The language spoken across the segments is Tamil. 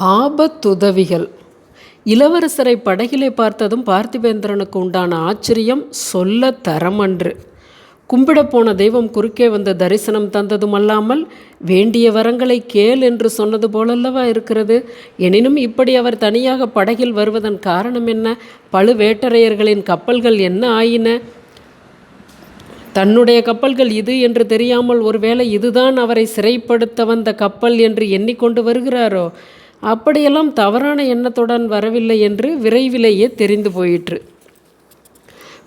ஆபத்துதவிகள். இளவரசரை படகிலே பார்த்ததும் பார்த்திபேந்திரனுக்கு உண்டான ஆச்சரியம் சொல்ல தரமன்று. கும்பிடப் போன தெய்வம் குறுக்கே வந்த தரிசனம் தந்ததுமல்லாமல் வேண்டிய வரங்களை கேள் என்று சொன்னது போலல்லவா இருக்கிறது? எனினும் இப்படி அவர் தனியாக படகில் வருவதன் காரணம் என்ன? பழுவேட்டரையர்களின் கப்பல்கள் என்ன ஆயின? தன்னுடைய கப்பல்கள் இது என்று தெரியாமல் ஒருவேளை இதுதான் அவரை சிறைப்படுத்த வந்த கப்பல் என்று எண்ணிக்கொண்டு வருகிறாரோ? அப்படியெல்லாம் தவறான எண்ணத்துடன் வரவில்லை என்று விரைவிலேயே தெரிந்து போயிற்று.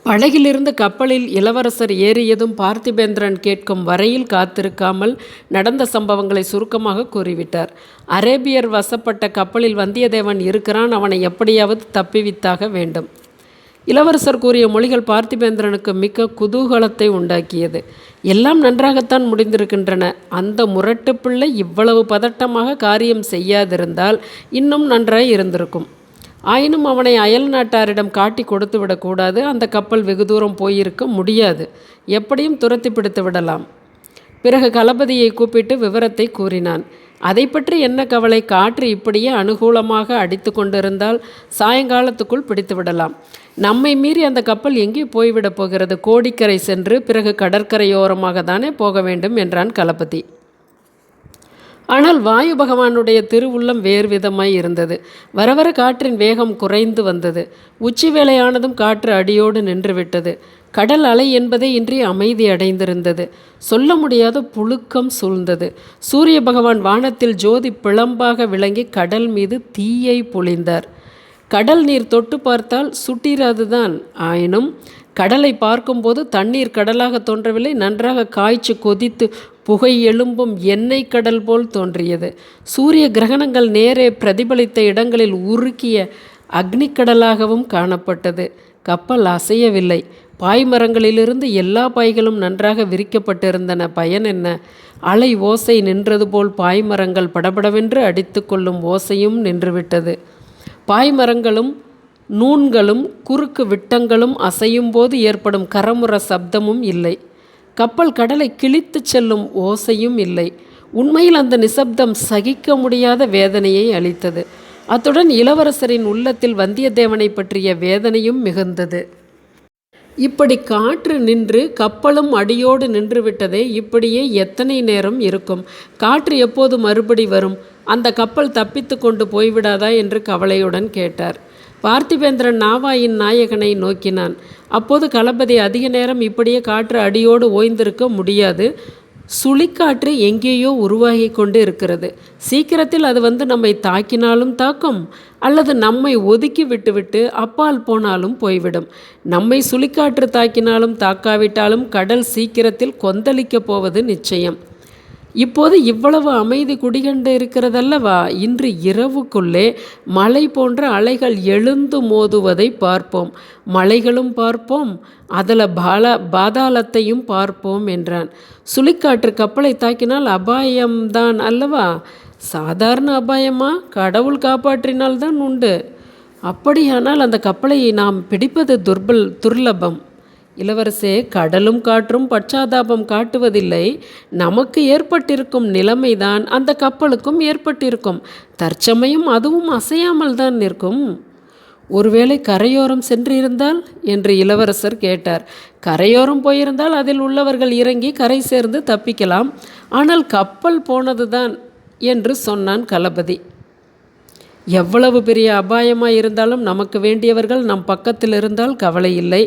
படகிலிருந்து கப்பலில் இளவரசர் ஏறியதும் பார்த்திபேந்திரன் கேட்கும் வரையில் காத்திருக்காமல் நடந்த சம்பவங்களை சுருக்கமாக கூறிவிட்டார். அரேபியர் வசப்பட்ட கப்பலில் வந்தியத்தேவன் இருக்கிறான் அவனை எப்படியாவது தப்பிவித்தாக வேண்டும். இளவரசர் கூறிய மொழிகள் பார்த்திபேந்திரனுக்கு மிக்க குதூகலத்தை உண்டாக்கியது. எல்லாம் நன்றாகத்தான் முடிந்திருக்கின்றன. அந்த முரட்டு பிள்ளை இவ்வளவு பதட்டமாக காரியம் செய்யாதிருந்தால் இன்னும் நன்றாய் இருந்திருக்கும். ஆயினும் அவனை அயல் நாட்டாரிடம் காட்டி கொடுத்து விடக்கூடாது. அந்த கப்பல் வெகு தூரம் போயிருக்க முடியாது. எப்படியும் துரத்தி பிடித்து விடலாம். பிறகு களபதியை கூப்பிட்டு விவரத்தை கூறினான். அதை பற்றி என்ன கவலை? காற்று இப்படியே அனுகூலமாக அடித்து கொண்டிருந்தால் சாயங்காலத்துக்குள் பிடித்துவிடலாம் நம்மை மீறி அந்த கப்பல் எங்கே போய்விடப் போகிறது? கோடிக்கரை சென்று பிறகு கடற்கரையோரமாக தானே போக வேண்டும் என்றான் கலபதி ஆனால் வாயு பகவானுடைய திருவுள்ளம் வேறு விதமாய் இருந்தது. வரவர காற்றின் வேகம் குறைந்து வந்தது. உச்சி வேலையானதும் காற்று அடியோடு நின்றுவிட்டது கடல் அலை என்பதே இன்றி அமைதி அடைந்திருந்தது. சொல்ல முடியாத புழுக்கம் சூழ்ந்தது. சூரிய பகவான் வானத்தில் ஜோதி பிளம்பாக விளங்கி கடல் மீது தீயை பொழிந்தார். கடல் நீர் தொட்டு பார்த்தால் சுட்டிராதுதான். ஆயினும் கடலை பார்க்கும்போது தண்ணீர் கடலாக தோன்றவில்லை. நன்றாக காய்ச்சி கொதித்து புகை எழும்பும் எண்ணெய் கடல் போல் தோன்றியது. சூரிய கிரகணங்கள் நேரே பிரதிபலித்த இடங்களில் உருக்கிய அக்னிக்கடலாகவும் காணப்பட்டது. கப்பல் அசையவில்லை. பாய்மரங்களிலிருந்து எல்லா பாய்களும் நன்றாக விரிக்கப்பட்டிருந்தன. பயன் என்ன? அலை ஓசை நின்றது போல் பாய்மரங்கள் படபடவென்று அடித்து கொள்ளும் ஓசையும் நின்றுவிட்டது. பாய்மரங்களும் நூன்களும் குறுக்கு விட்டங்களும் அசையும் போது ஏற்படும் கரமுற சப்தமும் இல்லை. கப்பல் கடலை கிழித்துச் செல்லும் ஓசையும் இல்லை. உண்மையில் அந்த நிசப்தம் சகிக்க முடியாத வேதனையை அளித்தது. அத்துடன் இளவரசரின் உள்ளத்தில் வந்தியத்தேவனை பற்றிய வேதனையும் மிகுந்தது. இப்படி காற்று நின்று கப்பலும் அடியோடு நின்று விட்டதே இப்படியே எத்தனை நேரம் இருக்கும்? காற்று எப்போது மறுபடி வரும்? அந்த கப்பல் தப்பித்து கொண்டு போய்விடாதா என்று கவலையுடன் கேட்டார். பார்த்திபேந்திரன் நாவாயின் நாயகனை நோக்கினான். அப்போது களபதி அதிக நேரம் இப்படியே காற்று அடியோடு ஓய்ந்திருக்க முடியாது. சுழிக்காற்று எங்கேயோ உருவாகி கொண்டு இருக்கிறது சீக்கிரத்தில் அது வந்து நம்மை தாக்கினாலும் தாக்கும் அல்லது நம்மை ஒதுக்கி விட்டுவிட்டு அப்பால் போனாலும் போய்விடும். நம்மை சுழிக்காற்று தாக்கினாலும் தாக்காவிட்டாலும் கடல் சீக்கிரத்தில் கொந்தளிக்கப் போவது நிச்சயம். இப்போது இவ்வளவு அமைதி குடிகண்டு இருக்கிறதல்லவா? இன்று இரவுக்குள்ளே மலை போன்ற அலைகள் எழுந்து மோதுவதை பார்ப்போம். மலைகளும் பார்ப்போம். அதில் பால பாதாளத்தையும் பார்ப்போம் என்றான். சுழிக்காற்று கப்பலை தாக்கினால் அபாயம்தான் அல்லவா? சாதாரண அபாயமா? கடவுள் காப்பாற்றினால்தான் உண்டு. அப்படியானால் அந்த கப்பலை நாம் பிடிப்பது துர்பல் துர்லபம். இளவரசே கடலும் காற்றும் பச்சாதாபம் காட்டுவதில்லை. நமக்கு ஏற்பட்டிருக்கும் நிலைமைதான் அந்த கப்பலுக்கும் ஏற்பட்டிருக்கும். தற்சமயம் அதுவும் அசையாமல் தான் நிற்கும். ஒருவேளை கரையோரம் சென்றிருந்தால்? என்று இளவரசர் கேட்டார். கரையோரம் போயிருந்தால் அதில் உள்ளவர்கள் இறங்கி கரை சேர்ந்து தப்பிக்கலாம். ஆனால் கப்பல் போனதுதான் என்று சொன்னான் களபதி எவ்வளவு பெரிய அபாயமாக இருந்தாலும் நமக்கு வேண்டியவர்கள் நம் பக்கத்தில் இருந்தால் கவலை இல்லை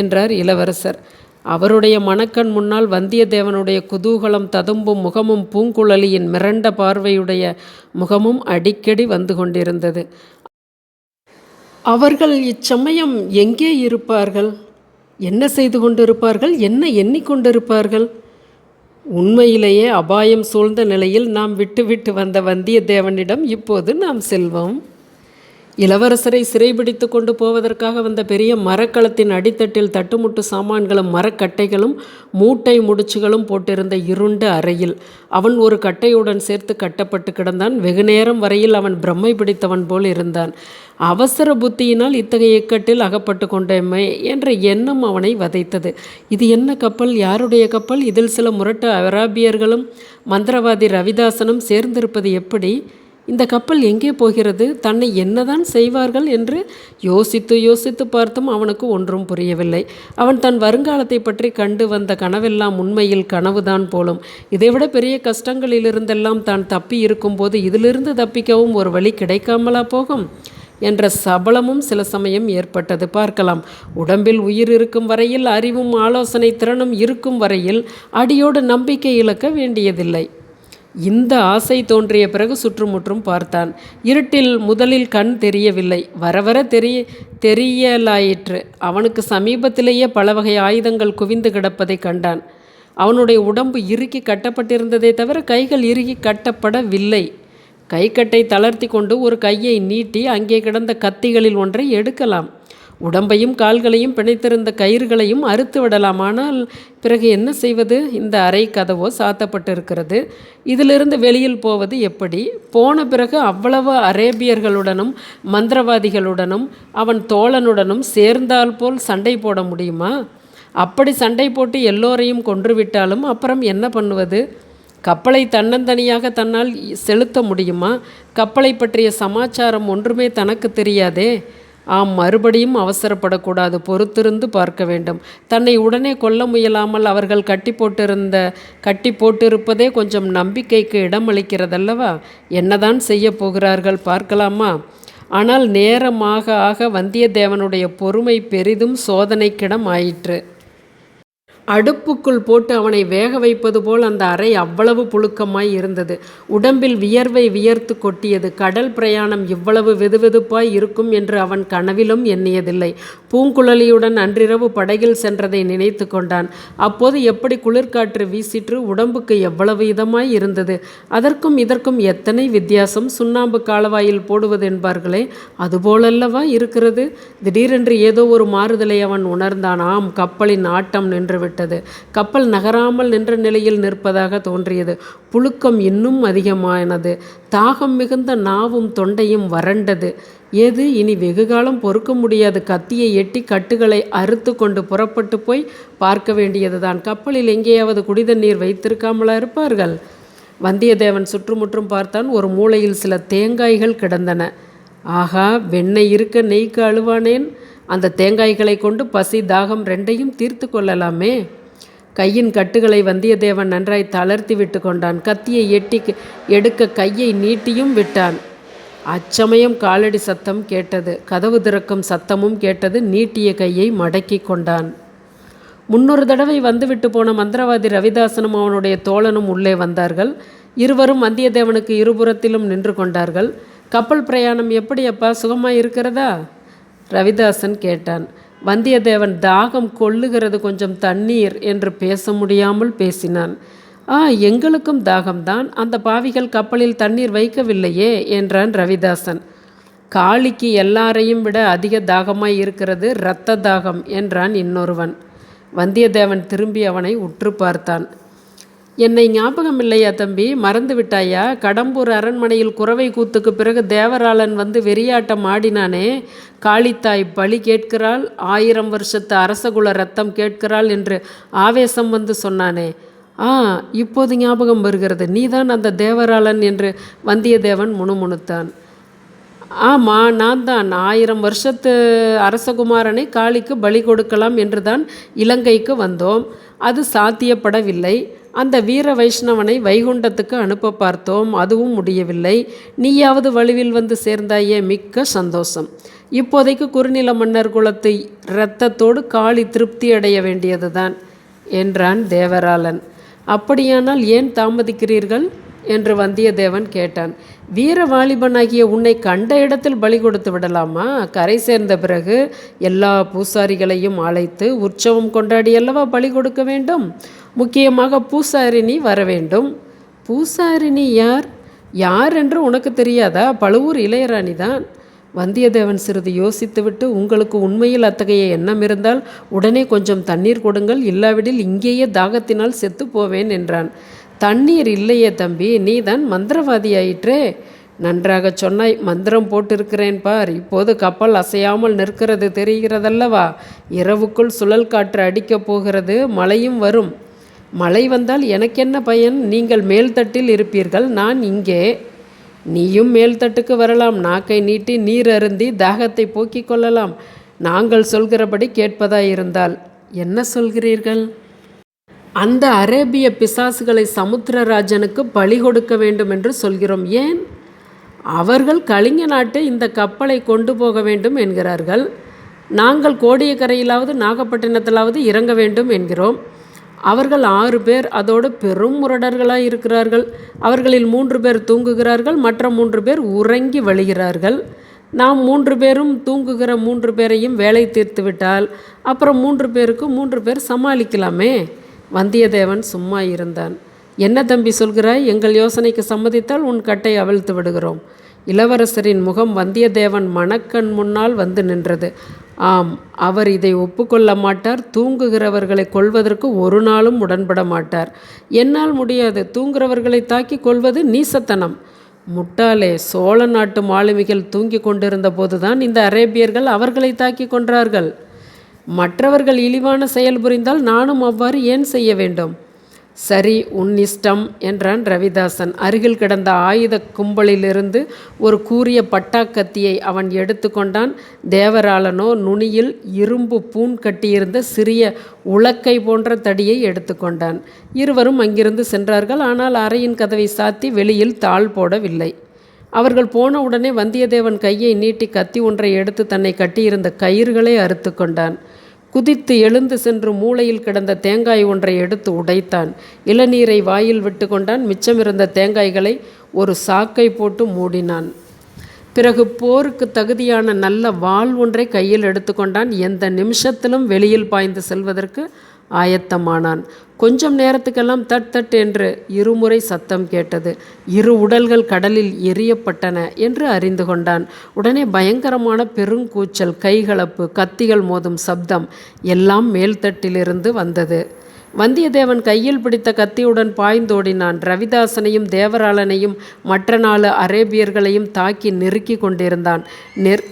என்றார் இளவரசர். அவருடைய மணக்கண் முன்னால் வந்தியத்தேவனுடைய குதூகலம் ததும்பும் முகமும் பூங்குழலியின் மிரண்ட பார்வையுடைய முகமும் அடிக்கடி வந்து கொண்டிருந்தது. அவர்கள் இச்சமயம் எங்கே இருப்பார்கள்? என்ன செய்து கொண்டிருப்பார்கள்? என்ன எண்ணிக்கொண்டிருப்பார்கள்? உண்மையிலேயே அபாயம் சூழ்ந்த நிலையில் நாம் விட்டுவிட்டு வந்த வந்தியத்தேவனிடம் இப்போது நாம் செல்வோம். இளவரசரை சிறைபிடித்து கொண்டு போவதற்காக வந்த பெரிய மரக்களத்தின் அடித்தட்டில் தட்டுமுட்டு சாமான்களும் மரக்கட்டைகளும் மூட்டை முடிச்சுகளும் போட்டிருந்த இருண்ட அறையில் அவன் ஒரு கட்டையுடன் சேர்த்து கட்டப்பட்டு கிடந்தான். வெகுநேரம் வரையில் அவன் பிரம்மை பிடித்தவன் போல் இருந்தான். அவசர புத்தியினால் இத்தகைய இக்கட்டில் அகப்பட்டு கொண்டேமே என்ற எண்ணம் அவனை வதைத்தது. இது என்ன கப்பல்? யாருடைய கப்பல்? இதில் சில முரட்டு அராபியர்களும் மந்திரவாதி ரவிதாசனும் சேர்ந்திருப்பது எப்படி? இந்த கப்பல் எங்கே போகிறது? தன்னை என்னதான் செய்வார்கள் என்று யோசித்து யோசித்து பார்த்தும் அவனுக்கு ஒன்றும் புரியவில்லை. அவன் தன் வருங்காலத்தை பற்றி கண்டு வந்த கனவெல்லாம் உண்மையில் கனவுதான் போலும். இதைவிட பெரிய கஷ்டங்களிலிருந்தெல்லாம் தான் தப்பி இருக்கும்போது இதிலிருந்து தப்பிக்கவும் ஒரு வழி கிடைக்காமலா போகும்? என்ற சபலமும் சில சமயம் ஏற்பட்டது. பார்க்கலாம். உடம்பில் உயிர் இருக்கும் வரையில் அறிவும் ஆலோசனை திறனும் இருக்கும் வரையில் அடியோடு நம்பிக்கை இழக்க வேண்டியதில்லை. இந்த ஆசை தோன்றிய பிறகு சுற்றுமுற்றும் பார்த்தான். இருட்டில் முதலில் கண் தெரியவில்லை. வர வர தெரிய தெரியலாயிற்று. அவனுக்கு சமீபத்திலேயே பல வகை ஆயுதங்கள் குவிந்து கிடப்பதை கண்டான். அவனுடைய உடம்பு இறுக்கி கட்டப்பட்டிருந்ததே தவிர கைகள் இறுகி கட்டப்படவில்லை. கைக்கட்டை தளர்த்தி கொண்டு ஒரு கையை நீட்டி அங்கே கிடந்த கத்திகளில் ஒன்றை எடுக்கலாம். உடம்பையும் கால்களையும் பிணைத்திருந்த கயிறுகளையும் அறுத்து விடலாம். ஆனால் பிறகு என்ன செய்வது? இந்த அறை கதவோ சாத்தப்பட்டிருக்கிறது. இதிலிருந்து வெளியில் போவது எப்படி? போன பிறகு அவ்வளவு அரேபியர்களுடனும் மந்திரவாதிகளுடனும் அவன் தோழனுடனும் சேர்ந்தால் போல் சண்டை போட முடியுமா? அப்படி சண்டை போட்டு எல்லோரையும் கொன்றுவிட்டாலும் அப்புறம் என்ன பண்ணுவது? கப்பலை தன்னந்தனியாக தன்னால் செலுத்த முடியுமா? கப்பலை பற்றிய சமாச்சாரம் ஒன்றுமே தனக்கு தெரியாதே. ஆம் மறுபடியும் அவசரப்படக்கூடாது. பொறுத்திருந்து பார்க்க வேண்டும். தன்னை உடனே கொல்ல முயலாமல் அவர்கள் கட்டி போட்டிருந்த கட்டி போட்டிருப்பதே கொஞ்சம் நம்பிக்கைக்கு இடமளிக்கிறதல்லவா? என்னதான் செய்ய போகிறார்கள் பார்க்கலாமா? ஆனால் நேரமாக ஆக வந்தியத்தேவனுடைய பொறுமை பெரிதும் சோதனைக்கிடம் ஆயிற்று அடுப்புக்குள் போட்டு அவனை வேக வைப்பது போல் அந்த அறை அவ்வளவு புழுக்கமாய் இருந்தது. உடம்பில் வியர்வை வியர்த்து கொட்டியது. கடல் பிரயாணம் இவ்வளவு வெதுவெதுப்பாய் இருக்கும் என்று அவன் கனவிலும் எண்ணியதில்லை. பூங்குழலியுடன் அன்றிரவு படகில் சென்றதை நினைத்து கொண்டான். அப்போது எப்படி குளிர்காற்று வீசிற்று உடம்புக்கு எவ்வளவு இதமாய் இருந்தது? அதற்கும் இதற்கும் எத்தனை வித்தியாசம்? சுண்ணாம்பு காலவாயில் போடுவது என்பார்களே அதுபோலல்லவா இருக்கிறது? திடீரென்று ஏதோ ஒரு மாறுதலை அவன் உணர்ந்தான். ஆம் கப்பலின் ஆட்டம் நின்றுவிட்டு விட்டது கப்பல் நகராமல் நின்ற நிலையில் நிற்பதாக தோன்றியது. புழுக்கம் இன்னும் அதிகமானது. தாகம் மிகுந்த நாவும் தொண்டையும் வறண்டது. ஏது இனி வெகுகாலம் பொறுக்க முடியாது. கத்தியை எட்டி கட்டுகளை அறுத்து கொண்டு புறப்பட்டு போய் பார்க்க வேண்டியதுதான். கப்பலில் எங்கேயாவது குடித நீர் வைத்திருக்காமலா இருப்பார்கள்? வந்தியத்தேவன் சுற்றுமுற்றும் பார்த்தான். ஒரு மூலையில் சில தேங்காய்கள் கிடந்தன. ஆகா வெண்ணெய் இருக்க நெய்க்கு அழுவானேன்? அந்த தேங்காய்களை கொண்டு பசி தாகம் ரெண்டையும் தீர்த்து கொள்ளலாமே. கையின் கட்டுகளை வந்தியத்தேவன் நன்றாய் தளர்த்தி விட்டு கொண்டான். கத்தியை எட்டி எடுக்க கையை நீட்டியும் விட்டான். அச்சமயம் காலடி சத்தம் கேட்டது. கதவு திறக்கும் சத்தமும் கேட்டது. நீட்டிய கையை மடக்கி கொண்டான். முன்னொரு தடவை வந்துவிட்டு போன மந்திரவாதி ரவிதாசனும் அவனுடைய தோழனும் உள்ளே வந்தார்கள். இருவரும் வந்தியத்தேவனுக்கு இருபுறத்திலும் நின்று கொண்டார்கள். கப்பல் பிரயாணம் எப்படியப்பா சுகமாக இருக்கிறதா ரவிதாசன் கேட்டான். வந்தியத்தேவன் தாகம் கொள்ளுகிறது கொஞ்சம் தண்ணீர் என்று பேச முடியாமல் பேசினான். ஆ எங்களுக்கும் தாகம்தான். அந்த பாவிகள் கப்பலில் தண்ணீர் வைக்கவில்லையே என்றான் ரவிதாசன். காளிக்கு எல்லாரையும் விட அதிக தாகமாய் இருக்கிறது இரத்த தாகம் என்றான் இன்னொருவன். வந்தியத்தேவன் திரும்பி அவனை உற்று பார்த்தான். என்னை ஞாபகம் இல்லையா தம்பி? மறந்து விட்டாயா? கடம்பூர் அரண்மனையில் குறவை கூத்துக்கு பிறகு தேவராளன் வந்து வெறியாட்டம் ஆடினானே. காளித்தாய் பலி கேட்கிறாள் ஆயிரம் வருஷத்து அரசகுல ரத்தம் கேட்கிறாள் என்று ஆவேசம் வந்து சொன்னானே. ஆ இப்போது ஞாபகம் வருகிறது. நீதான் அந்த தேவராளன் என்று வந்தியத்தேவன் முணுமுணுத்தான். ஆமாம் நான் தான் ஆயிரம் வருஷத்து அரசகுமாரனை காளிக்கு பலி கொடுக்கலாம் என்று தான் இலங்கைக்கு வந்தோம். அது சாத்தியப்படவில்லை. அந்த வீர வைஷ்ணவனை வைகுண்டத்துக்கு அனுப்ப பார்த்தோம் அதுவும் முடியவில்லை. நீயாவது வலுவில் வந்து சேர்ந்தாயே மிக்க சந்தோஷம். இப்போதைக்கு குறுநில மன்னர் குலத்தை இரத்தத்தோடு காளி திருப்தி அடைய வேண்டியதுதான் என்றான் தேவராளன். அப்படியானால் ஏன் தாமதிக்கிறீர்கள்? என்று வந்தியத்தேவன் கேட்டான். வீர வாலிபனாகிய உன்னை கண்ட இடத்தில் பலி கொடுத்து விடலாமா? கரை சேர்ந்த பிறகு எல்லா பூசாரிகளையும் அழைத்து உற்சவம் கொண்டாடி அல்லவா பலி கொடுக்க வேண்டும்? முக்கியமாக பூசாரினி வர வேண்டும். பூசாரினி யார்? யார் என்று உனக்கு தெரியாதா? பழுவூர் இளையராணி தான் வந்தியத்தேவன் சிறிது யோசித்துவிட்டு உங்களுக்கு உண்மையில் அத்தகைய எண்ணம் இருந்தால் உடனே கொஞ்சம் தண்ணீர் கொடுங்கள் இல்லாவிடில் இங்கேயே தாகத்தினால் செத்து போவேன் என்றான். தண்ணீர் இல்லையே தம்பி நீ தான் மந்திரவாதியாயிற்றே. நன்றாக சொன்னாய் மந்திரம் போட்டிருக்கிறேன் பார். இப்போது கப்பல் அசையாமல் நிற்கிறது தெரிகிறதல்லவா? இரவுக்குள் சுழல் காற்று அடிக்கப் போகிறது மழையும் வரும். மழை வந்தால் எனக்கென்ன பயன்? நீங்கள் மேல்தட்டில் இருப்பீர்கள் நான் இங்கே. நீயும் மேல்தட்டுக்கு வரலாம் நாக்கை நீட்டி நீர் அருந்தி தாகத்தை போக்கிக் கொள்ளலாம். நாங்கள் சொல்கிறபடி கேட்பதாயிருந்தால் என்ன சொல்கிறீர்கள்? அந்த அரேபிய பிசாசுகளை சமுத்திரராஜனுக்கு பலி கொடுக்க வேண்டும் என்று சொல்கிறோம். ஏன்? அவர்கள் கலிங்க நாட்டை இந்த கப்பலை கொண்டு போக வேண்டும் என்கிறார்கள். நாங்கள் கோடியக்கரையிலாவது நாகப்பட்டினத்திலாவது இறங்க வேண்டும் என்கிறோம். அவர்கள் ஆறு பேர் அதோடு பெரும் முரடர்களாக இருக்கிறார்கள். அவர்களில் மூன்று பேர் தூங்குகிறார்கள் மற்ற மூன்று பேர் உறங்கி வழிகிறார்கள். நாம் மூன்று பேரும் தூங்குகிற மூன்று பேரையும் வேலை தீர்த்து விட்டால் அப்புறம் மூன்று பேருக்கு மூன்று பேர் சமாளிக்கலாமே? வந்தியத்தேவன் சும்மா இருந்தான். என்ன தம்பி சொல்கிறாய்? எங்கள் யோசனைக்கு சம்மதித்தால் உன் கட்டை அவிழ்த்து விடுகிறோம். இளவரசரின் முகம் வந்தியத்தேவன் மணக்கண் முன்னால் வந்து நின்றது. ஆம் அவர் இதை ஒப்புக்கொள்ள மாட்டார். தூங்குகிறவர்களை கொள்வதற்கு ஒரு நாளும் உடன்பட மாட்டார். என்னால் முடியாது. தூங்குகிறவர்களை தாக்கி கொள்வது நீசத்தனம். முட்டாளே சோழ நாட்டு மாலுமிகள் தூங்கி கொண்டிருந்த போதுதான் இந்த அரேபியர்கள் அவர்களை தாக்கி கொன்றார்கள். மற்றவர்கள் இழிவான செயல் புரிந்தால் நானும் அவ்வாறு ஏன் செய்ய வேண்டும்? சரி உன் இஷ்டம் என்றான் ரவிதாசன். அருகில் கிடந்த ஆயுத கும்பலிலிருந்து ஒரு கூரிய பட்டாக்கத்தியை அவன் எடுத்துக்கொண்டான் தேவராளனோ நுனியில் இரும்பு பூண் கட்டியிருந்த சிறிய உலக்கை போன்ற தடியை எடுத்துக்கொண்டான் இருவரும் அங்கிருந்து சென்றார்கள். ஆனால் அறையின் கதவை சாத்தி வெளியில் தாள் போடவில்லை. அவர்கள் போன உடனே வந்தியத்தேவன் கையை நீட்டி கத்தி ஒன்றை எடுத்து தன்னை கட்டியிருந்த கயிறுகளை அறுத்து கொண்டான். குதித்து எழுந்து சென்று மூளையில் கிடந்த தேங்காய் ஒன்றை எடுத்து உடைத்தான். இளநீரை வாயில் விட்டு கொண்டான். மிச்சமிருந்த தேங்காய்களை ஒரு சாக்கை போட்டு மூடினான். பிறகு போருக்கு தகுதியான நல்ல வாள் ஒன்றை கையில் எடுத்துக்கொண்டான் எந்த நிமிஷத்திலும் வெளியில் பாய்ந்து செல்வதற்கு ஆயத்தமானான். கொஞ்சம் நேரத்துக்கெல்லாம் தட் தட் என்று இருமுறை சத்தம் கேட்டது. இரு உடல்கள் கடலில் எரியப்பட்டன என்று அறிந்து கொண்டான். உடனே பயங்கரமான பெருங்கூச்சல் கைகலப்பு கத்திகள் மோதும் சப்தம் எல்லாம் மேல்தட்டிலிருந்து வந்தது. வந்தியத்தேவன் கையில் பிடித்த கத்தியுடன் பாய்ந்தோடினான். ரவிதாசனையும் தேவராளனையும் மற்ற நாலு அரேபியர்களையும் தாக்கி நெருக்கி கொண்டிருந்தான். நெர்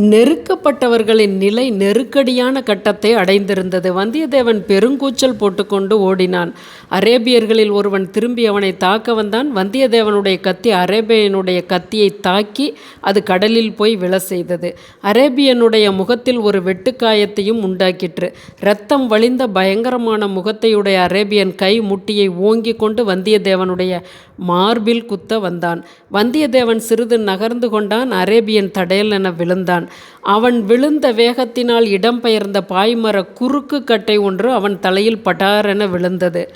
நெருக்கப்பட்டவர்களின் நிலை நெருக்கடியான கட்டத்தை அடைந்திருந்தது. வந்தியத்தேவன் பெருங்கூச்சல் போட்டுக்கொண்டு ஓடினான். அரேபியர்களில் ஒருவன் திரும்பி அவனை தாக்க வந்தான். வந்தியத்தேவனுடைய கத்தி அரேபியனுடைய கத்தியை தாக்கி அது கடலில் போய் விழ செய்தது. அரேபியனுடைய முகத்தில் ஒரு வெட்டுக்காயத்தையும் உண்டாக்கிற்று. இரத்தம் வழிந்த பயங்கரமான முகத்தையுடைய அரேபியன் கை முட்டியை ஓங்கி கொண்டு வந்தியத்தேவனுடைய மார்பில் குத்த வந்தான். வந்தியத்தேவன் சிறிது நகர்ந்து கொண்டான். அரேபியன் தடையல் என விழுந்தான். கொண்டிருந்தான் அவன் விழுந்த வேகத்தினால் இடம்பெயர்ந்த பாய்மர குறுக்கு கட்டை ஒன்று அவன் தலையில் பட்டாரென விழுந்தது.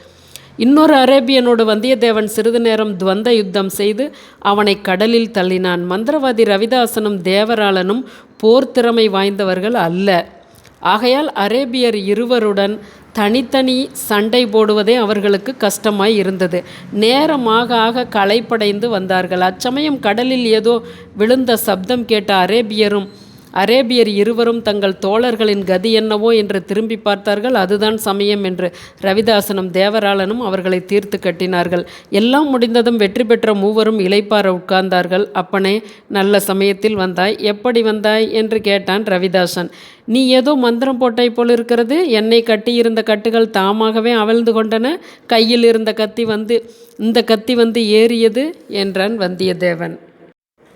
இன்னொரு அரேபியனோடு வந்தியத்தேவன் சிறிது நேரம் துவந்த யுத்தம் செய்து அவனை கடலில் தள்ளினான். மந்திரவாதி ரவிதாசனும் தேவராளனும் போர் திறமை வாய்ந்தவர்கள் அல்ல. ஆகையால் அரேபியர் இருவருடன் தனித்தனி சண்டை போடுவதே அவர்களுக்கு கஷ்டமாய் இருந்தது. நேரமாக ஆக களைப்படைந்து வந்தார்கள். அச்சமயம் கடலில் ஏதோ விழுந்த சப்தம் கேட்ட அரேபியரும் அரேபியர் இருவரும் தங்கள் தோழர்களின் கதி என்னவோ என்று திரும்பி பார்த்தார்கள். அதுதான் சமயம் என்று ரவிதாசனும் தேவராளனும் அவர்களை தீர்த்து கட்டினார்கள். எல்லாம் முடிந்ததும் வெற்றி பெற்ற மூவரும் இலைப்பார உட்கார்ந்தார்கள். அப்பனே நல்ல சமயத்தில் வந்தாய். எப்படி வந்தாய்? என்று கேட்டான் ரவிதாசன். நீ ஏதோ மந்திரம் போட்டை போல் இருக்கிறது என்னை கட்டியிருந்த கட்டுகள் தாமாகவே அவிழ்ந்து கொண்டன. கையில் இருந்த கத்தி வந்து இந்த கத்தி வந்து ஏறியது என்றான் வந்தியத்தேவன்.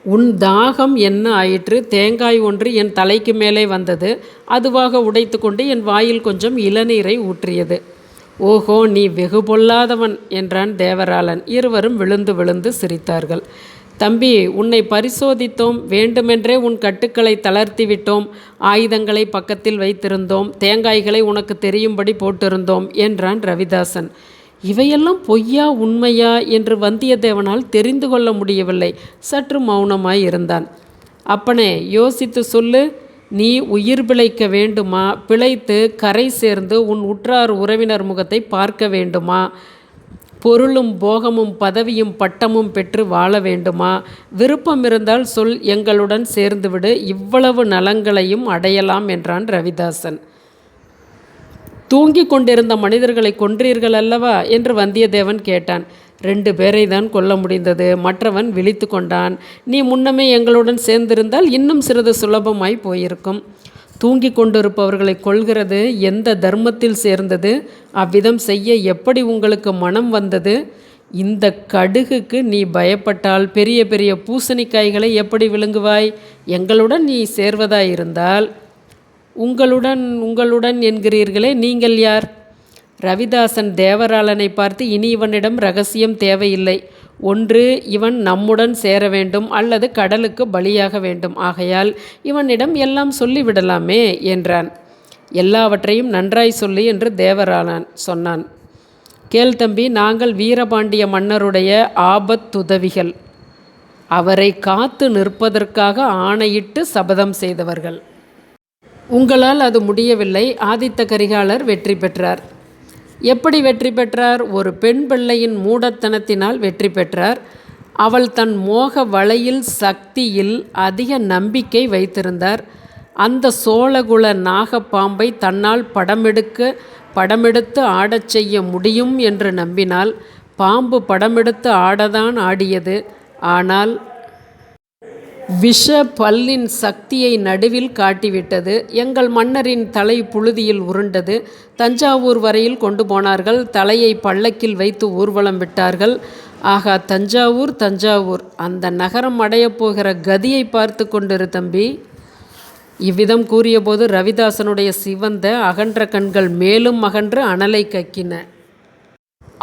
உன் தாகம் என்ன ஆயிற்று? தேங்காய் ஒன்று என் தலைக்கு மேலே வந்தது. அதுவாக உடைத்து கொண்டு என் வாயில் கொஞ்சம் இளநீரை ஊற்றியது. ஓஹோ நீ வெகு பொல்லாதவன் என்றான் தேவராளன். இருவரும் விழுந்து விழுந்து சிரித்தார்கள். தம்பி உன்னை பரிசோதித்தோம். வேண்டுமென்றே உன் கட்டுக்களை தளர்த்தி விட்டோம். ஆயுதங்களை பக்கத்தில் வைத்திருந்தோம். தேங்காய்களை உனக்கு தெரியும்படி போட்டிருந்தோம் என்றான் ரவிதாசன். இவையெல்லாம் பொய்யா உண்மையா என்று வந்தியத்தேவனால் தெரிந்து கொள்ள முடியவில்லை. சற்று மௌனமாய் இருந்தான். அப்பனே யோசித்து சொல்லு. நீ உயிர் பிழைக்க வேண்டுமா? பிழைத்து கரை சேர்ந்து உன் உற்றார் உறவினர் முகத்தை பார்க்க வேண்டுமா? பொருளும் போகமும் பதவியும் பட்டமும் பெற்று வாழ வேண்டுமா? விருப்பம் இருந்தால் சொல் எங்களுடன் சேர்ந்துவிடு. இவ்வளவு நலங்களையும் அடையலாம் என்றான் ரவிதாசன். தூங்கிக் கொண்டிருந்த மனிதர்களை கொன்றீர்கள் அல்லவா என்று வந்தியத்தேவன் கேட்டான். ரெண்டு பேரை தான் கொல்ல முடிந்தது. மற்றவன் விழித்து கொண்டான். நீ முன்னமே எங்களுடன் சேர்ந்திருந்தால் இன்னும் சிறிது சுலபமாய் போயிருக்கும். தூங்கிக் கொண்டிருப்பவர்களை கொள்கிறது எந்த தர்மத்தில் சேர்ந்தது? அவ்விதம் செய்ய எப்படி உங்களுக்கு மனம் வந்தது? இந்த கடுகுக்கு நீ பயப்பட்டால் பெரிய பெரிய பூசணிக்காய்களை எப்படி விழுங்குவாய்? எங்களுடன் நீ சேர்வதாயிருந்தால் உங்களுடன் உங்களுடன் என்கிறீர்களே நீங்கள் யார்? ரவிதாசன் தேவராளனை பார்த்து இனி இவனிடம் ரகசியம் தேவையில்லை. ஒன்று இவன் நம்முடன் சேர வேண்டும் அல்லது கடலுக்கு பலியாக வேண்டும். ஆகையால் இவனிடம் எல்லாம் சொல்லிவிடலாமே என்றான். எல்லாவற்றையும் நன்றாய் சொல்லு என்று தேவராளன் சொன்னான். கேள் தம்பி நாங்கள் வீரபாண்டிய மன்னருடைய ஆபத்துதவிகள். அவரை காத்து நிற்பதற்காக ஆணையிட்டு சபதம் செய்தவர்கள். உங்களால் அது முடியவில்லை. ஆதித்த கரிகாலர் வெற்றி பெற்றார். எப்படி வெற்றி பெற்றார்? ஒரு பெண் பிள்ளையின் மூடத்தனத்தினால் வெற்றி பெற்றார். அவள் தன் மோக வலையில் சக்தியில் அதிக நம்பிக்கை வைத்திருந்தார். அந்த சோழகுல நாகப்பாம்பை தன்னால் படமெடுக்க படமெடுத்து ஆடச் செய்ய முடியும் என்று நம்பினால் பாம்பு படமெடுத்து ஆடதான் ஆடியது. ஆனால் விஷ பல்லின் சக்தியை நடுவில் காட்டிவிட்டது. எங்கள் மன்னரின் தலை புழுதியில் உருண்டது. தஞ்சாவூர் வரையில் கொண்டு போனார்கள். தலையை பல்லக்கில் வைத்து ஊர்வலம் விட்டார்கள். ஆகா தஞ்சாவூர் தஞ்சாவூர். அந்த நகரம் அடையப் போகிற கதியை பார்த்து கொண்டிரு தம்பி. இவ்விதம் கூறியபோது ரவிதாசனுடைய சிவந்த அகன்ற கண்கள் மேலும் அகன்று அனலை கக்கின.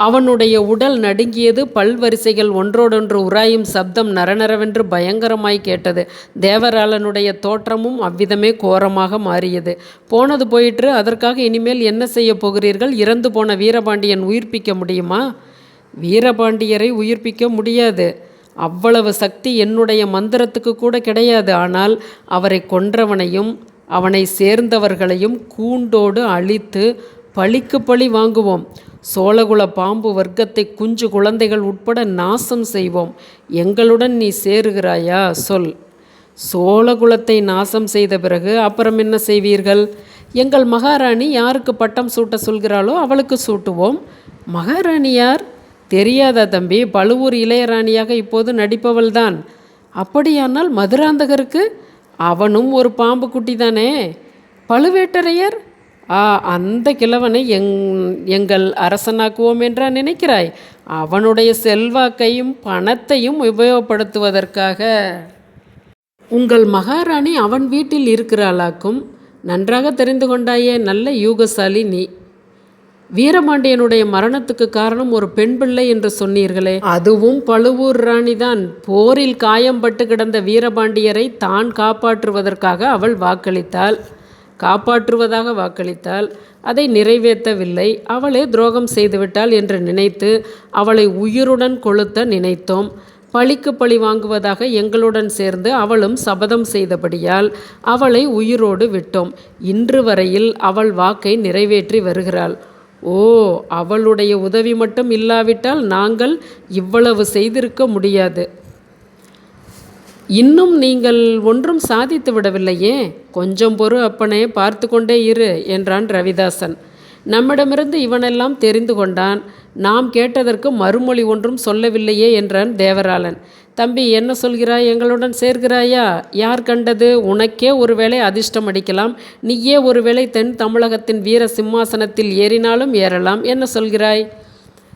அவனுடைய உடல் நடுங்கியது பல்வரிசைகள் ஒன்றோடொன்று உராயும் சப்தம் நரநரவென்று பயங்கரமாய் கேட்டது. தேவராளனுடைய தோற்றமும் அவ்விதமே கோரமாக மாறியது. போனது போயிற்று அதற்காக இனிமேல் என்ன செய்ய போகிறீர்கள்? இறந்து போன வீரபாண்டியன் உயிர்ப்பிக்க முடியுமா? வீரபாண்டியரை உயிர்ப்பிக்க முடியாது. அவ்வளவு சக்தி என்னுடைய மந்திரத்துக்கு கூட கிடையாது. ஆனால் அவரை கொன்றவனையும் அவனை சேர்ந்தவர்களையும் கூண்டோடு அழித்து பழிக்கு பழி வாங்குவோம். சோழகுல பாம்பு வர்க்கத்தை குஞ்சு குழந்தைகள் உட்பட நாசம் செய்வோம். எங்களுடன் நீ சேருகிறாயா? சொல். சோழகுலத்தை நாசம் செய்த பிறகு அப்புறம் என்ன செய்வீர்கள்? எங்கள் மகாராணி யாருக்கு பட்டம் சூட்ட சொல்கிறாளோ அவளுக்கு சூட்டுவோம். மகாராணி யார்? தெரியாதா தம்பி? பழுவூர் இளையராணியாக இப்போது நடிப்பவள்தான். அப்படியானால் மதுராந்தகருக்கு? அவனும் ஒரு பாம்பு குட்டி தானே பழுவேட்டரையர்? அந்த கிழவனை எங் எங்கள் அரசனாக்குவோம் என்றா நினைக்கிறாய்? அவனுடைய செல்வாக்கையும் பணத்தையும் உபயோகப்படுத்துவதற்காக. உங்கள் மகாராணி அவன் வீட்டில் இருக்கிறாளாக்கும். நன்றாக தெரிந்து கொண்டாயே நல்ல யூகசாலி நீ. வீரபாண்டியனுடைய மரணத்துக்கு காரணம் ஒரு பெண் பிள்ளை என்று சொன்னீர்களே. அதுவும் பழுவூர் ராணிதான். போரில் காயம்பட்டு கிடந்த வீரபாண்டியரை தான் காப்பாற்றுவதற்காக அவள் வாக்களித்தாள். காப்பாற்றுவதாக வாக்களித்தால் அதை நிறைவேற்றவில்லை. அவளே துரோகம் செய்துவிட்டாள் என்று நினைத்து அவளை உயிருடன் கொளுத்த நினைத்தோம். பழிக்கு பழி வாங்குவதாக எங்களுடன் சேர்ந்து அவளும் சபதம் செய்தபடியால் அவளை உயிரோடு விட்டோம். இன்று வரையில் அவள் வாக்கை நிறைவேற்றி வருகிறாள். ஓ அவளுடைய உதவி மட்டும் இல்லாவிட்டால் நாங்கள் இவ்வளவு செய்திருக்க முடியாது. இன்னும் நீங்கள் ஒன்றும் சாதித்து விடவில்லையே? கொஞ்சம் பொறு அப்பனே பார்த்து கொண்டே இரு என்றான் ரவிதாசன். நம்மிடமிருந்து இவனெல்லாம் தெரிந்து கொண்டான். நாம் கேட்டதற்கு மறுமொழி ஒன்றும் சொல்லவில்லையே என்றான் தேவராளன். தம்பி என்ன சொல்கிறாய்? எங்களுடன் சேர்கிறாயா? யார் கண்டது? உனக்கே ஒருவேளை அதிர்ஷ்டம் அடிக்கலாம். நீயே ஒருவேளை தென் தமிழகத்தின் வீர சிம்மாசனத்தில் ஏறினாலும் ஏறலாம். என்ன சொல்கிறாய்?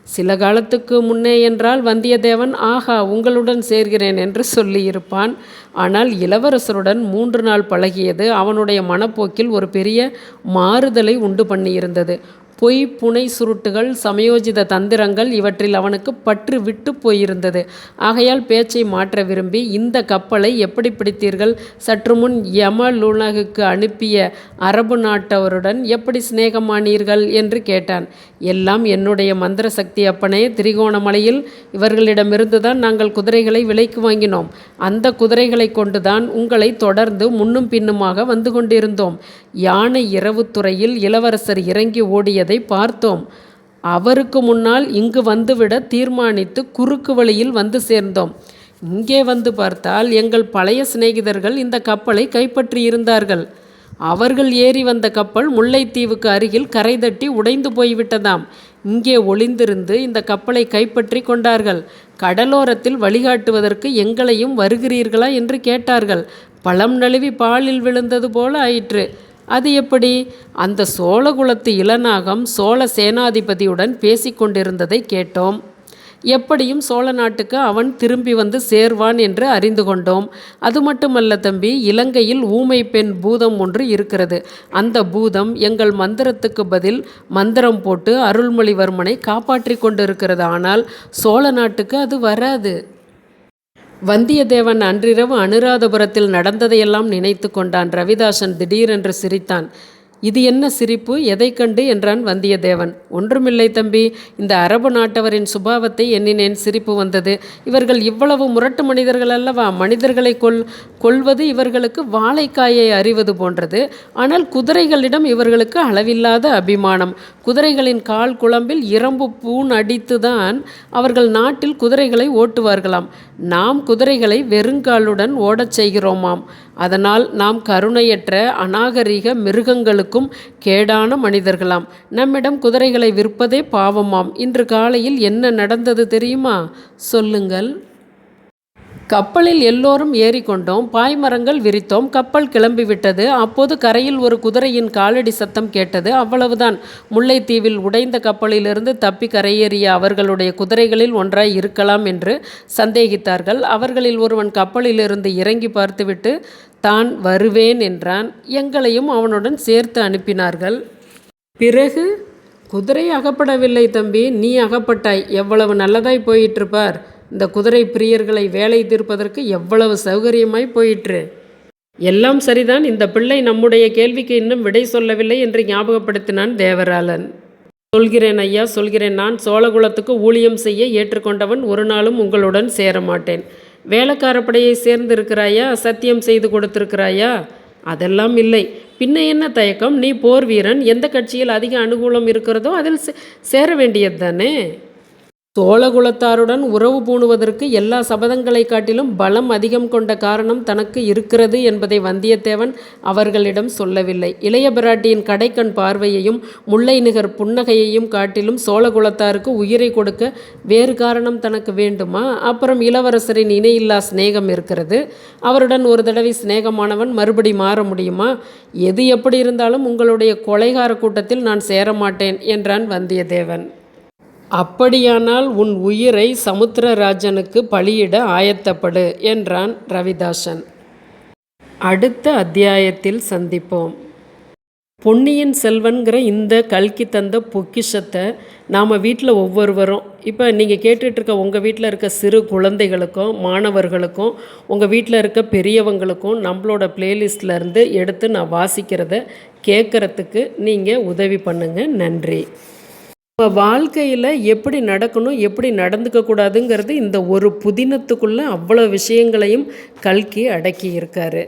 சில காலத்துக்கு முன்னே என்றால் வந்தியத்தேவன் ஆஹா உங்களுடன் சேர்கிறேன் என்று சொல்லியிருப்பான். ஆனால் இளவரசருடன் மூன்று நாள் பழகியது அவனுடைய மனப்போக்கில் ஒரு பெரிய மாறுதலை உண்டு பண்ணியிருந்தது. பொய் புனை சுருட்டுகள் சமயோஜித தந்திரங்கள் இவற்றில் அவனுக்கு பற்று விட்டு போயிருந்தது. ஆகையால் பேச்சை மாற்ற விரும்பி இந்த கப்பலை எப்படி பிடித்தீர்கள்? சற்று முன் யமலுலகுக்கு அனுப்பிய அரபு நாட்டவருடன் எப்படி சிநேகமானீர்கள்? என்று கேட்டான். எல்லாம் என்னுடைய மந்திர சக்தி அப்பனே திரிகோணமலையில் இவர்களிடமிருந்து தான் நாங்கள் குதிரைகளை விலைக்கு வாங்கினோம். அந்த குதிரைகளை கொண்டுதான் உங்களை தொடர்ந்து முன்னும் பின்னுமாக வந்து கொண்டிருந்தோம். யானை இரவுத்துறையில் இளவரசர் இறங்கி ஓடியதை பார்த்தோம். அவருக்கு முன்னால் இங்கு வந்துவிட தீர்மானித்து குறுக்கு வழியில் வந்து சேர்ந்தோம். இங்கே வந்து பார்த்தால் எங்கள் பழைய சிநேகிதர்கள் இந்த கப்பலை கைப்பற்றியிருந்தார்கள் அவர்கள் ஏறி வந்த கப்பல் முல்லைத்தீவுக்கு அருகில் கரை தட்டி உடைந்து போய்விட்டதாம். இங்கே ஒளிந்திருந்து இந்த கப்பலை கைப்பற்றி கொண்டார்கள். கடலோரத்தில் வழிகாட்டுவதற்கு எங்களையும் வருகிறீர்களா என்று கேட்டார்கள். பழம் நழுவி பாலில் விழுந்தது போல ஆயிற்று. அது எப்படி? அந்த சோழகுலத்து இளநாகம் சோழ சேனாதிபதியுடன் பேசிக்கொண்டிருந்ததை கேட்டோம். எப்படியும் சோழ நாட்டுக்கு அவன் திரும்பி வந்து சேர்வான் என்று அறிந்து கொண்டோம். அது மட்டுமல்ல தம்பி இலங்கையில் ஊமை பெண் பூதம் ஒன்று இருக்கிறது. அந்த பூதம் எங்கள் மந்திரத்துக்கு பதில் மந்திரம் போட்டு அருள்மொழிவர்மனை காப்பாற்றி கொண்டிருக்கிறது ஆனால் சோழ நாட்டுக்கு அது வராது. வந்தியத்தேவன் அன்றிரவு அனுராதபுரத்தில் நடந்ததையெல்லாம் நினைத்து கொண்டான் ரவிதாசன் திடீரென்று சிரித்தான். இது என்ன சிரிப்பு? எதை கண்டு? என்றான் வந்தியத்தேவன். ஒன்றுமில்லை தம்பி. இந்த அரபு நாட்டவரின் சுபாவத்தை எண்ணினேன் சிரிப்பு வந்தது. இவர்கள் இவ்வளவு முரட்டு மனிதர்கள் அல்லவா? மனிதர்களை கொல் கொல்வது இவர்களுக்கு வாழைக்காயை அறிவது போன்றது. ஆனால் குதிரைகளிடம் இவர்களுக்கு அளவில்லாத அபிமானம். குதிரைகளின் கால் குழம்பில் இரம்பு பூன் அடித்துதான் அவர்கள் நாட்டில் குதிரைகளை ஓட்டுவார்களாம். நாம் குதிரைகளை வெறுங்காலுடன் ஓடச் செய்கிறோமாம். அதனால் நாம் கருணையற்ற அநாகரிக மிருகங்களுக்கும் கேடான மனிதர்களாம். நம்மிடம் குதிரைகளை விற்பதே பாவமாம். இன்று காலையில் என்ன நடந்தது தெரியுமா? சொல்லுங்கள். கப்பலில் எல்லோரும் ஏறிக்கொண்டோம். பாய்மரங்கள் விரித்தோம். கப்பல் கிளம்பிவிட்டது. அப்போது கரையில் ஒரு குதிரையின் காலடி சத்தம் கேட்டது. அவ்வளவுதான். முல்லைத்தீவில் உடைந்த கப்பலிலிருந்து தப்பி கரையேறிய அவர்களுடைய குதிரைகளில் ஒன்றாய் இருக்கலாம் என்று சந்தேகித்தார்கள். அவர்களில் ஒருவன் கப்பலிலிருந்து இறங்கி பார்த்துவிட்டு தான் வருவேன் என்றான். எங்களையும் அவனுடன் சேர்த்து அனுப்பினார்கள். பிறகு குதிரை அகப்படவில்லை தம்பி. நீ அகப்பட்டாய். எவ்வளவு நல்லதாய் போயிட்டிருப்பார். இந்த குதிரை பிரியர்களை வேலை தீர்ப்பதற்கு எவ்வளவு சௌகரியமாய் போயிற்று? எல்லாம் சரிதான். இந்த பிள்ளை நம்முடைய கேள்விக்கு இன்னும் விடை சொல்லவில்லை என்று ஞாபகப்படுத்தினான் தேவராளன். சொல்கிறேன் ஐயா சொல்கிறேன். நான் சோழகுலத்துக்கு ஊழியம் செய்ய ஏற்றுக்கொண்டவன் ஒரு நாளும் உங்களுடன் சேர மாட்டேன் வேலைக்காரப்படையை சேர்ந்திருக்கிறாயா? சத்தியம் செய்து கொடுத்திருக்கிறாயா? அதெல்லாம் இல்லை. பின்ன என்ன தயக்கம்? நீ போர் வீரன். எந்த கட்சியில் அதிக அனுகூலம் இருக்கிறதோ அதில் சேர வேண்டியது தானே சோழகுலத்தாருடன் உறவு பூணுவதற்கு எல்லா சபதங்களை காட்டிலும் பலம் அதிகம் கொண்ட காரணம் தனக்கு இருக்கிறது என்பதை வந்தியத்தேவன் அவர்களிடம் சொல்லவில்லை. இளைய பிராட்டியின் கடைக்கண் பார்வையையும் முல்லை நிகர் புன்னகையையும் காட்டிலும் சோழகுலத்தாருக்கு உயிரை கொடுக்க வேறு காரணம் தனக்கு வேண்டுமா? அப்புறம் இளவரசரின் இணையில்லா சிநேகம் இருக்கிறது. அவருடன் ஒரு தடவை சிநேகமானவன் மறுபடி மாற முடியுமா? எது எப்படி இருந்தாலும் உங்களுடைய கொலைகார கூட்டத்தில் நான் சேரமாட்டேன் என்றான் வந்தியத்தேவன். அப்படியானால் உன் உயிரை சமுத்திரராஜனுக்கு பலியிட ஆயத்தப்படு என்றான் ரவிதாசன். அடுத்த அத்தியாயத்தில் சந்திப்போம். பொன்னியின் செல்வன்கிற இந்த கல்கி தந்த பொக்கிஷத்தை நாம் வீட்டில் ஒவ்வொருவரும் இப்போ நீங்கள் கேட்டுட்ருக்க உங்கள் வீட்டில் இருக்க சிறு குழந்தைகளுக்கும் மாணவர்களுக்கும் உங்கள் வீட்டில் இருக்க பெரியவங்களுக்கும் நம்மளோட பிளேலிஸ்ட்லேருந்து எடுத்து நான் வாசிக்கிறத கேட்குறதுக்கு நீங்கள் உதவி பண்ணுங்கள் நன்றி. இப்போ வாழ்க்கையில் எப்படி நடக்கணும் எப்படி நடந்துக்க கூடாதுங்கிறது இந்த ஒரு புதினத்துக்குள்ளே அவ்வளோ விஷயங்களையும் கல்கி அடக்கி இருக்காரு.